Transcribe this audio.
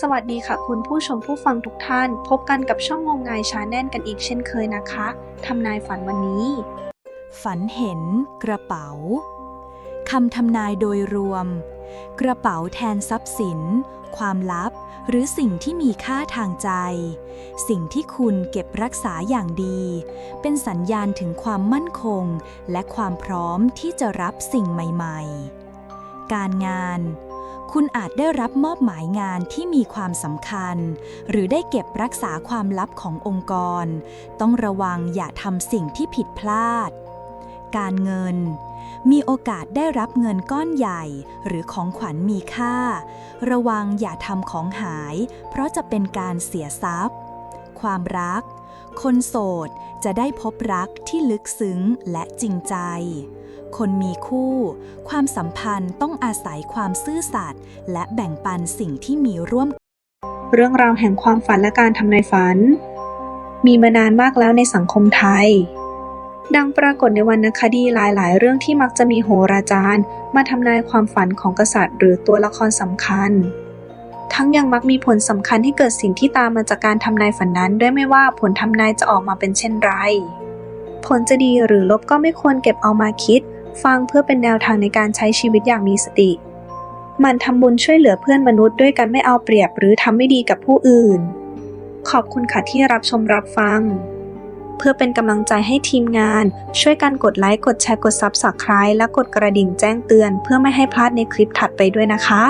สวัสดีค่ะคุณผู้ชมผู้ฟังทุกท่าน พบกันกับช่องงมงายชาแนลกันอีกเช่นเคยนะคะ ทำนายฝันวันนี้ ฝันเห็นกระเป๋าคำทำนายโดยรวม กระเป๋าแทนทรัพย์สิน ความลับ หรือสิ่งที่มีค่าทางใจ สิ่งที่คุณเก็บรักษาอย่างดี เป็นสัญญาณถึงความมั่นคง และความพร้อมที่จะรับสิ่งใหม่ ๆ การงาน คุณอาจได้รับมอบหมายงานที่มีความสำคัญ หรือได้เก็บรักษาความลับขององค์กร ต้องระวังอย่าทำสิ่งที่ผิดพลาด การเงิน มีโอกาสได้รับเงินก้อนใหญ่ หรือของขวัญมีค่า ระวังอย่าทำของหาย เพราะจะเป็นการเสียทรัพย์ ความรัก คนโสดจะได้พบรักที่ลึกซึ้งและจริงใจ คนมีคู่ ความสัมพันธ์ต้องอาศัยความซื่อสัตย์และแบ่งปันสิ่งที่มีร่วม เรื่องราวแห่งความฝันและการทำนายฝัน มีมานานมากแล้วในสังคมไทย ดังปรากฏในวรรณคดีหลาย ๆ เรื่องที่มักจะมีโหราจารย์ มาทำนายความฝันของกษัตริย์ หรือตัวละครสำคัญ ทั้งยังมักมีผลสำคัญให้เกิดสิ่งที่ตามมาจากการทำนายฝันนั้น ด้วยไม่ว่าผลทำนายจะออกมาเป็นเช่นไรผลจะดีหรือลบก็ไม่ควรเก็บเอามาคิด ฟังเพื่อเป็นแนวทางในการใช้ชีวิตอย่างมีสติ มันทำบุญช่วยเหลือเพื่อนมนุษย์ด้วยกันไม่เอาเปรียบหรือทำไม่ดีกับผู้อื่น ขอบคุณค่ะที่รับชมรับฟัง เพื่อเป็นกำลังใจให้ทีมงาน ช่วยกันกดไลค์ กดแชร์ กด Subscribe และกดกระดิ่งแจ้งเตือน เพื่อไม่ให้พลาดในคลิปถัดไปด้วยนะคะ